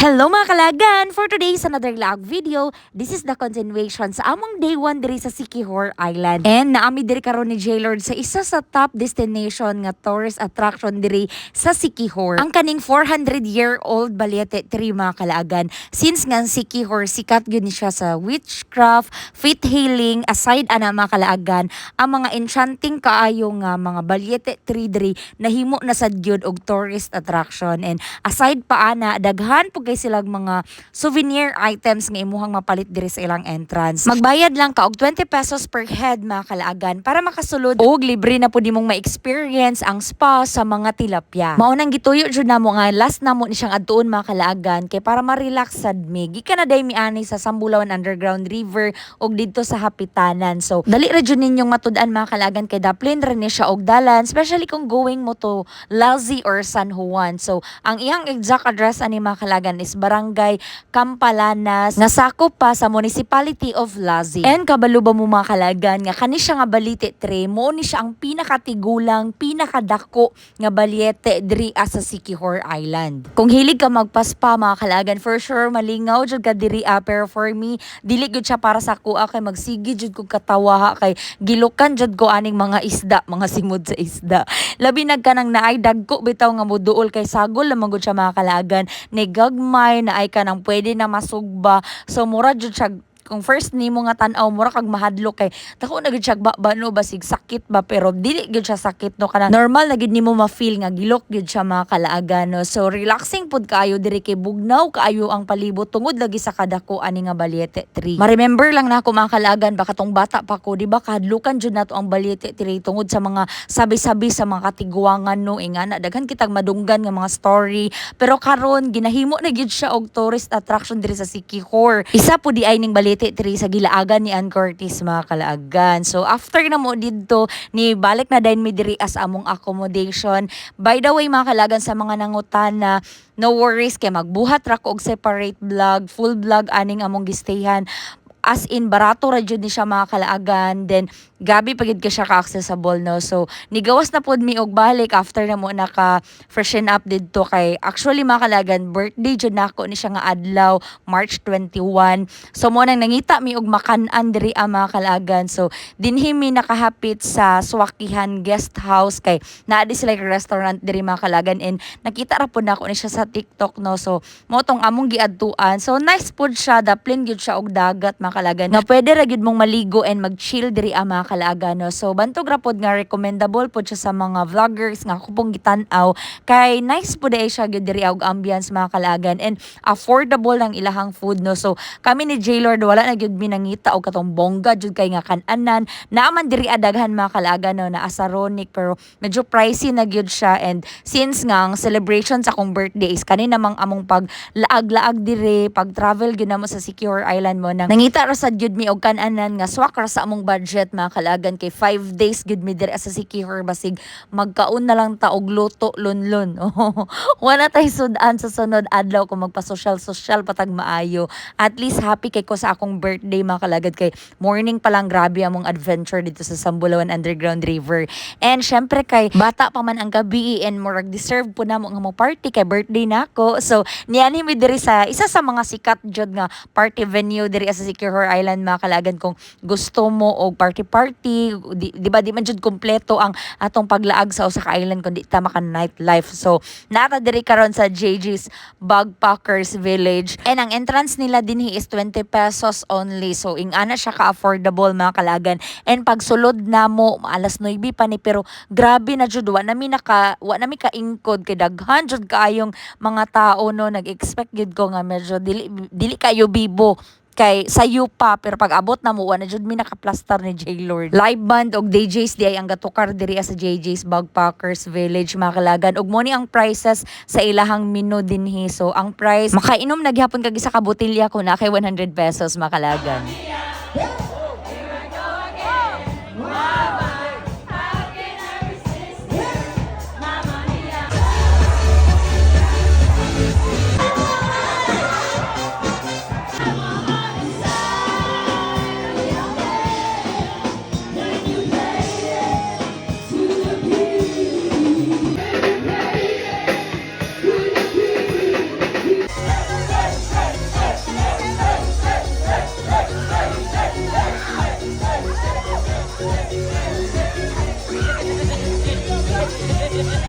Hello mga kalagan! For today's another vlog video, this is the continuation sa among day 1 diri sa Sikihor Island. And naami diri karon ni J-Lord sa isa sa top destination nga tourist attraction diri sa Sikihor. Ang kaning 400 year old Balete Tree mga kalagan. Since nga Sikihor sikat gyud ni siya sa witchcraft, fit healing, aside ana mga kalagan, ang mga enchanting kaayo nga mga Balete Tree diri nahimo na sad gyud og tourist attraction. And aside pa ana, daghan po kay silang mga souvenir items nga imuhang mapalit diri sa ilang entrance. Magbayad lang ka og 20 pesos per head mga kalaagan para makasulod og libre na pud nimong ma-experience ang spa sa mga tilapia. Maunang gituyo jud namo nga last namo ni siyang adtuon mga kalaagan kay para ma-relax sad mi. Gikan na day mi ani sa Sambulawan Underground River og didto sa Hapitanan. So dali ra jud ninyong matud-an mga kalaagan kay daplin ra ni siya og dalan especially kung going mo to Lazi or San Juan. So ang iyang exact address ani mga kalaagan is Barangay Campalanas nga sakop pa sa Municipality of Lazi. And kabalo ba mo mga kalagan nga kani siya nga balite tre mo ni siya ang pinakatigulang pinakadako nga balyete diri sa Sikihor Island. Kung hilig ka magpaspa mga kalagan for sure malingaw jud ka diri pero for me dili gud siya para sa kuha kay magsigi jud ko katawa kay gilukan jud ko aning mga isda mga simod sa isda. Labi nagkanang naay dagko bitaw nga muduol kay sagol lamang gud siya mga kalagan ni gagmay na ay kanang pwede na masugba. So mura jud siya kung first nimo nga tan-aw mura kag mahadlok kay dako na gid siya ba, ba no basig sakit ba? Pero dili gid siya sakit no? Kana normal na gid nimo ma-feel nga gilok gid siya mga kalaagan no? So relaxing pud kaayo diri kay bugnaw kaayo ang palibot tungod lagi sa kadako ani nga Baliete tree ma-remember lang na ako mga kalaagan baka tong bata pa ko di ba? Kahadlukan jud nato ang Baliete tree tungod sa mga sabi-sabi sa mga katiguangan no? Ingana daghan kitag madunggan nga mga story. Pero karon ginahimo na gid siya og tourist attraction diri sa Sikihor. Isa po di ay ning Baliete tree sa gilaagan ni Ann Curtis mga kalaagan. So after na mo didto ni balik na din mi diri as among accommodation. By the way mga kalagan sa mga nangutana no worries kay magbuhat ra ko og separate vlog full vlog aning among gistayhan as in barato ra jud ni siya mga kalaagan. Then gabi pagid ka siya ka-accessible no? So nigawas na pod mi og balik after na mo naka freshen up didto kay actually mga kalagan birthday jud nako ni siya nga adlaw March 21 so mo nang nangita mi og makan-an diri ang mga kalagan so dinhi mi nakahapit sa Swakihan guest house kay naa di sila restaurant diri mga kalagan and nakita ra pod nako ni siya sa TikTok no? So mo tong among giadtuan. So nice pod siya daplin gyud siya og dagat mga kalagan nga pwede ra gyud mong maligo and mag-chill diri ang mga kalagan no so bantog ra pod nga recommendable pod siya sa mga vloggers nga ako pong gitan-aw. Kay nice pod ay siya gyud diri og ambience mga kalagan and affordable lang ilahang food no? So kami ni J-Lord wala na gyud minangita og katong bongga jud kay nga kan-anan naaman diri adaghan mga kalagan no na asaronic pero medyo pricey na gyud siya. And since nga ang celebration sa akong birthday is kani namang among pag laag-laag diri pag travel gyud namo sa Secure Island mo nang nangita ra sad gyud mi og kan-anan nga swak ra sa among budget mga kalagan kay 5 days gyud mi diri sa Secure basig. Magkaon na lang ta og luto lunlun. Wala tay sudan sa sunod adlaw kung magpa-social social patag maayo. At least happy kay ko sa akong birthday mga kalagad kay morning pa lang grabe among adventure dito sa Sambulawan Underground River. And syempre kay bata pa man ang gabi and murag deserve po namo nga mo party kay birthday nako. So niani mi diri sa isa sa mga sikat jud nga party venue diri sa Secure Island mga kalagan kung gusto mo og party party di, di ba di man jud kompleto ang atong paglaag sa usa ka island kundi ta maka nightlife. So nata diri karon sa JJ's Bagpackers Village. And ang entrance nila dinhi is 20 pesos only. So ing ana siya ka affordable mga kalagan and pag sulod namo alas 9 pa ni pero grabe na jud wa nami naka wa nami kaingkod kay daghan jud kaayong mga tao no? Nag-expect gid ko nga medyo dili dili kayo bibo kay sayo pa pero pag abot na mo na jud mi nakaplastar ni J. Lord. Live band og DJs di ay ang gatukar diri sa JJ's Bagpackers Village mga kalagan. Ug mo ang prices sa ilahang menu dinhi so ang price makainom na gihapon kag isa ka botelya ko na kay 100 pesos mga